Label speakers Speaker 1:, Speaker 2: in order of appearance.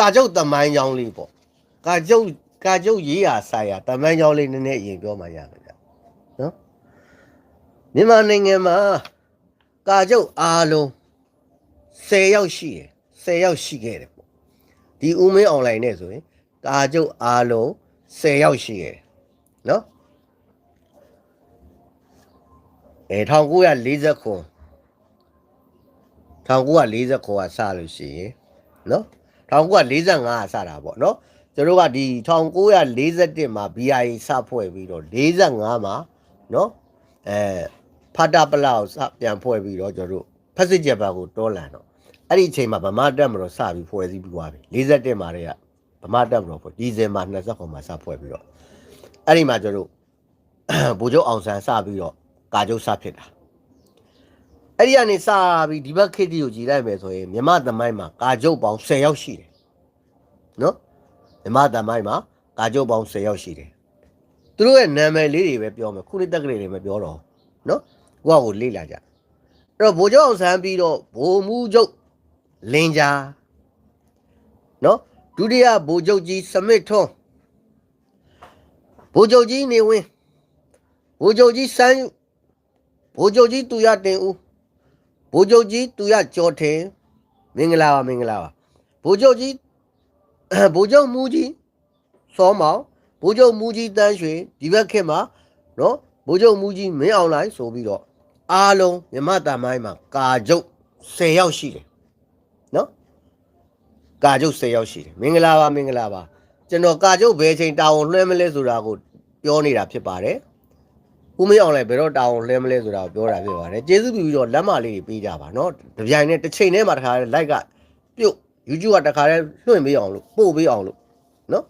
Speaker 1: ကာကျုပ်တမိုင်းကြောင်းလေးပေါ့ကာကျုပ်ကာကျုပ်ရေးရဆိုင်ရတမိုင်းကြောင်းလေးနည်းနည်းအရင်ပြောမှရမယ်ဗျနော်မြန်မာနိုင်ငံမှာကာကျုပ်အားလုံး10ယောက်ရှိတယ်10ယောက်ရှိခဲ့တယ်ပေါ့ဒီဦးမင်းအွန်လိုင်းနဲ့ဆိုရင်ကာကျုပ်အားလုံး10ယောက်ရှိခဲ့တယ်နော်အဲ1940ခု1940ခုကစလို့ရှိရင်နော် 1945ကစတာပေါ့နော်ကျွန်တော်ကဒီ1941မှာ BIA စဖွဲ့ပြီးတော့45မှာနော်အဲဖတ်တာပလောက်စပြန်ဖွဲ့ပြီးတော့ကျွန်တော်တို့ဖက်စစ်ဂျပန်ကိုတွန်းလှန်တော့အဲ့ဒီအချိန်မှာဗမာတက်မတော်စပြီးဖွဲ့စည်းပြီးသွားပြီ41မှာတည်းကဗမာတက်မတော်ဖွဲ့ဒီဇင်ဘာ29မှာစဖွဲ့ပြီးတော့အဲ့ဒီမှာကျွန်တော်တို့ဗိုလ်ချုပ်အောင်ဆန်းစပြီးတော့ကာချုပ်စဖြစ်တာ အဲ့ဒီကနေစပြီးဒီဘက်ခေတ်တီကိုကြည်လိုက်မယ်ဆိုရင်မြမသမိုင်းမှာကာကျုပ်ပေါင်း10ယောက်ရှိတယ်နော်မြမသမိုင်းမှာကာကျုပ်ပေါင်း10ယောက်ရှိတယ်သူတို့ရဲ့နာမည်လေးတွေပဲပြောမယ်ခုနှစ်တက်ကလေးတွေမပြောတော့ဘူးနော်ကိုကကိုလေ့လာကြအဲ့တော့ဗိုလ်ချုပ်အောင်ဆန်းပြီးတော့ဗိုလ်မူချုပ်လင်ဂျာနော်ဒုတိယဗိုလ်ချုပ်ကြီးစမစ်ထွန်းဗိုလ်ချုပ်ကြီးနေဝင်းဗိုလ်ချုပ်ကြီးစန်းယူဗိုလ်ချုပ်ကြီးသူရတင်ဦး ဘိုးချုပ်ကြီးသူရကြော်ထင်မင်္ဂလာပါမင်္ဂလာပါဘိုးချုပ်ကြီးဘိုးချုပ်မူကြီးစောမောင်ဘိုးချုပ်မူကြီးတန်းရွှေဒီဘက်ခေတ်မှာနော်ဘိုးချုပ်မူကြီးမင်းအောင်လိုက်ဆိုပြီးတော့အားလုံးမြမတာမိုင်းမှာကာကျုပ်10ယောက်ရှိတယ်နော်ကာကျုပ်10ယောက်ရှိတယ်မင်္ဂလာပါမင်္ဂလာပါကျွန်တော်ကာကျုပ်ဘယ်ချိန်တာဝန်လွှဲမလဲဆိုတာကိုပြောနေတာဖြစ်ပါတယ် ဦးမေးအောင်လည်းဘယ်တော့တောင်းလဲမလဲဆိုတာကိုပြောတာဖြစ်ပါတယ်ကျေးဇူးပြုပြီးတော့လက်မလေးတွေပေးကြပါနော်တပြိုင်တည်းတစ်ချိန်တည်းမှာတခါတည်း like ကပြုတ် YouTube ကတခါတည်းလွှင့်ပေးအောင်လို့ပို့ပေးအောင်လို့နော်